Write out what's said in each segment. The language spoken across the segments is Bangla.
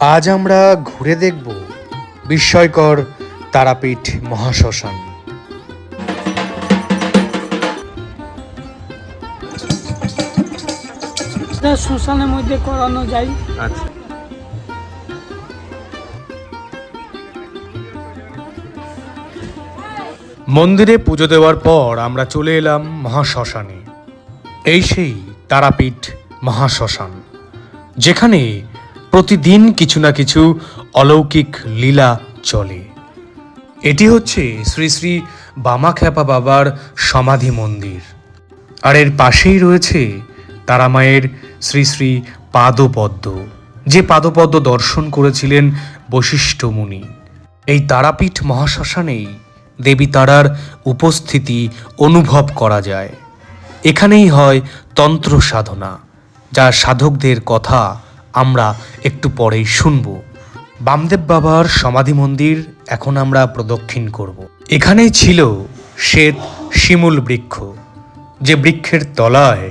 আজ আমরা ঘুরে দেখব বিস্ময়কর তারাপীঠ মহাশ্মশান। শ্মশানের মধ্যে করানো যায়। আচ্ছা। মন্দিরে পুজো দেওয়ার পর আমরা চলে এলাম মহাশ্মশানে। এই সেই তারাপীঠ মহাশ্মশান যেখানে প্রতিদিন কিছু না কিছু অলৌকিক লীলা চলে। এটি হচ্ছে শ্রী শ্রী বামাখ্যাপা বাবার সমাধি মন্দির। আর এর পাশেই রয়েছে তারামায়ের শ্রী শ্রী পাদপদ্ম, যে পাদপদ্ম দর্শন করেছিলেন বশিষ্ঠ মুনি। এই তারাপীঠ মহাশ্মশানেই দেবী তারার উপস্থিতি অনুভব করা যায়। এখানেই হয় তন্ত্র সাধনা, যা সাধকদের কথা আমরা একটু পরেই শুনব। বামদেব বাবার সমাধি মন্দির এখন আমরা প্রদক্ষিণ করব। এখানেই ছিল শ্বেত শিমুল বৃক্ষ। যে বৃক্ষের তলায়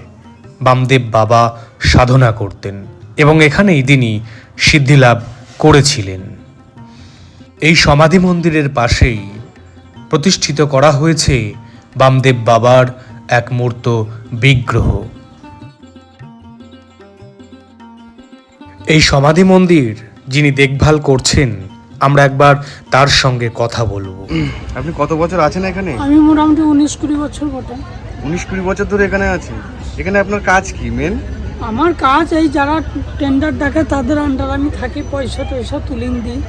বামদেব বাবা সাধনা করতেন এবং এখানেই তিনি সিদ্ধিলাভ করেছিলেন। এই সমাধি মন্দিরের পাশেই প্রতিষ্ঠিত করা হয়েছে বামদেব বাবার এক মূর্ত বিগ্রহ। এই সমাধি মন্দির যিনি দেখভাল করছেন আমরা একবার তার সঙ্গে কথা বলব। আপনি কত বছর আছেন এখানে? আমি মোটামুটি উনিশ কুড়ি বছর বটে। উনিশ কুড়ি বছর ধরে এখানে আছেন। এখানে আপনার কাজ কি মেন আমার কাজ এই যারা টেন্ডার ডাকে তাদের আন্ডার আমি থাকি পয়সা টয়সা তুলিং দিই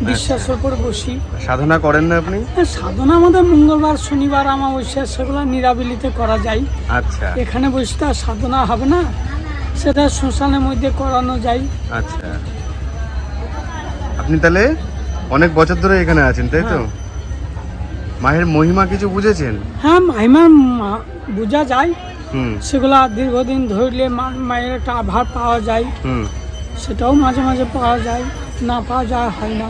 বিশ্বাসের উপর বসি। সাধনা করেন না আপনি? সাধনা আমাদের মঙ্গলবার শনিবার আমার আমাবস্যা সেগুলো নিরাবিলিতে করা যায়। আচ্ছা। এখানে বসে তো আর সাধনা হবে না। সেটা শ্মশানের মধ্যে করানো যায়। আচ্ছা। আপনি তাহলে অনেক বছর ধরে এখানে আছেন তাই তো? মায়ের মহিমা কিছু বুঝেছেন? হ্যাঁ মাইমার বোঝা যায়। হুম। সেগুলা দীর্ঘদিন ধরলে মায়ের একটা আভার পাওয়া যায়। হুম। সেটাও মাঝে মাঝে পাওয়া যায় না পাওয়া যায় হয় না।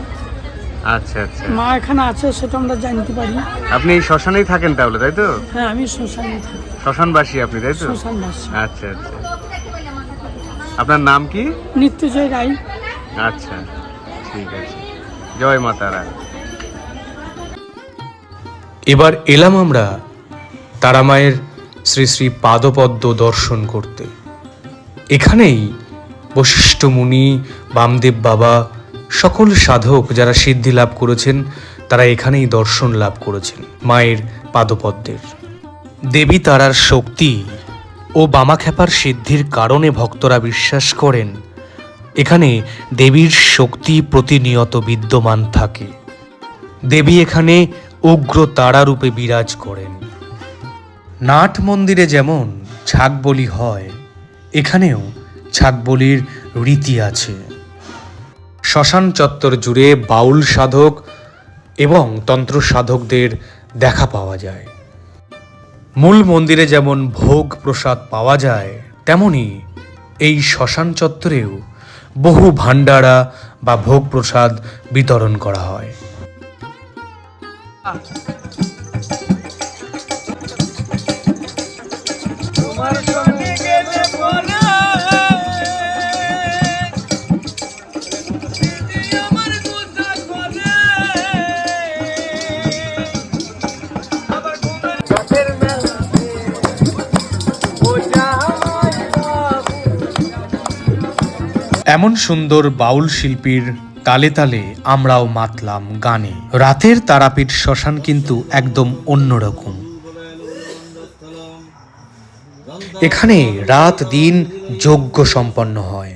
আচ্ছা আচ্ছা। মা এখানে আছে সেটা আমরা জানতে পারি। আপনি এই শ্মশানেই থাকেন তাহলে তাই তো? হ্যাঁ আমি শ্মশানে থাকি। শ্মশানবাসী আপনি তাই তো? শ্মশানবাসী। আচ্ছা আচ্ছা। আপনার নাম কি? নিত্যজয় রায়। আচ্ছা ঠিক আছে। জয় মা তারা। এবার এলাম আমরা তারামায়ের শ্রী শ্রী পাদপদ্ম দর্শন করতে। এখানেই বশিষ্ঠ মুনি বামদেব বাবা সকল সাধক যারা সিদ্ধি লাভ করেছেন তারা এখানেই দর্শন লাভ করেছেন মায়ের পাদপদ্মের। দেবী তারার শক্তি ও বামাখ্যাপার সিদ্ধির কারণে ভক্তরা বিশ্বাস করেন, এখানে দেবীর শক্তি প্রতিনিয়ত বিদ্যমান থাকে। দেবী এখানে উগ্র তারারূপে বিরাজ করেন। নাট মন্দিরে যেমন ছাগ বলি হয়, এখানেও ছাগ বলির রীতি আছে। শ্মশান চত্বর জুড়ে বাউল সাধক এবং তন্ত্র সাধকদের দেখা পাওয়া যায়। মূল মন্দিরে যেমন ভোগ প্রসাদ পাওয়া যায়, তেমনি এই শ্মশান চত্বরেও বহু ভাণ্ডারা বা ভোগ প্রসাদ বিতরণ করা হয়। এমন সুন্দর বাউল শিল্পীর তালে তালে আমরাও মাতলাম গানে। রাতের তারাপীঠ শ্মশান কিন্তু একদম অন্যরকম। এখানে রাত দিন যজ্ঞ সম্পন্ন হয়।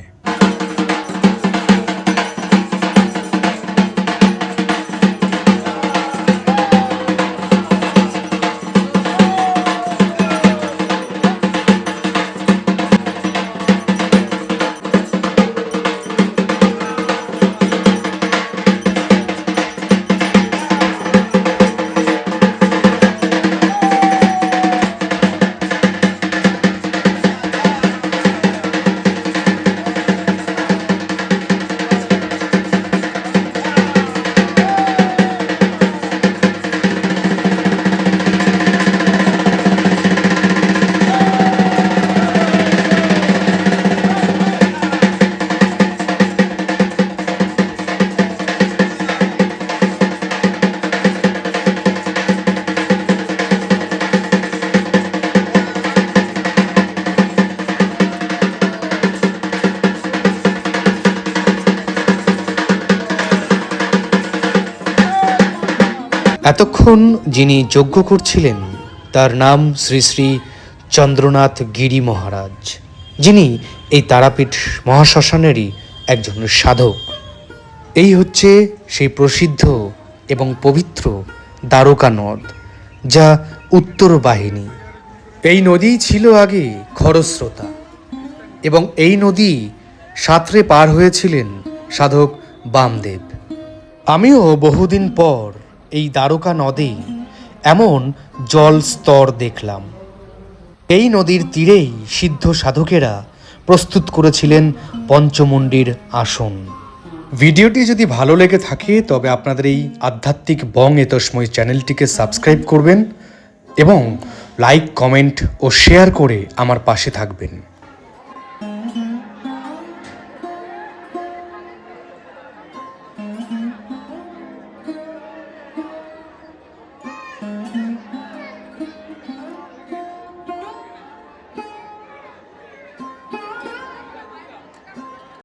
এতক্ষণ যিনি যজ্ঞ করছিলেন তার নাম শ্রী শ্রী চন্দ্রনাথ গিরি মহারাজ, যিনি এই তারাপীঠ মহাশ্মশানেরই একজন সাধক। এই হচ্ছে সেই প্রসিদ্ধ এবং পবিত্র দ্বারকা নদ যা উত্তর বাহিনী। এই নদী ছিল আগে খরস্রোতা এবং এই নদী সাঁতরে পার হয়েছিলেন সাধক বামদেব। আমিও বহুদিন পর এই দ্বারকা নদে এমন জল স্তর দেখলাম। এই নদীর তীরেই সিদ্ধ সাধকেরা প্রস্তুত করেছিলেন পঞ্চমুণ্ডির আসন। ভিডিওটি যদি ভালো লেগে থাকে, তবে আপনাদের এই আধ্যাত্মিক বং এতস্ময় চ্যানেলটিকে সাবস্ক্রাইব করবেন এবং লাইক, কমেন্ট ও শেয়ার করে আমার পাশে থাকবেন।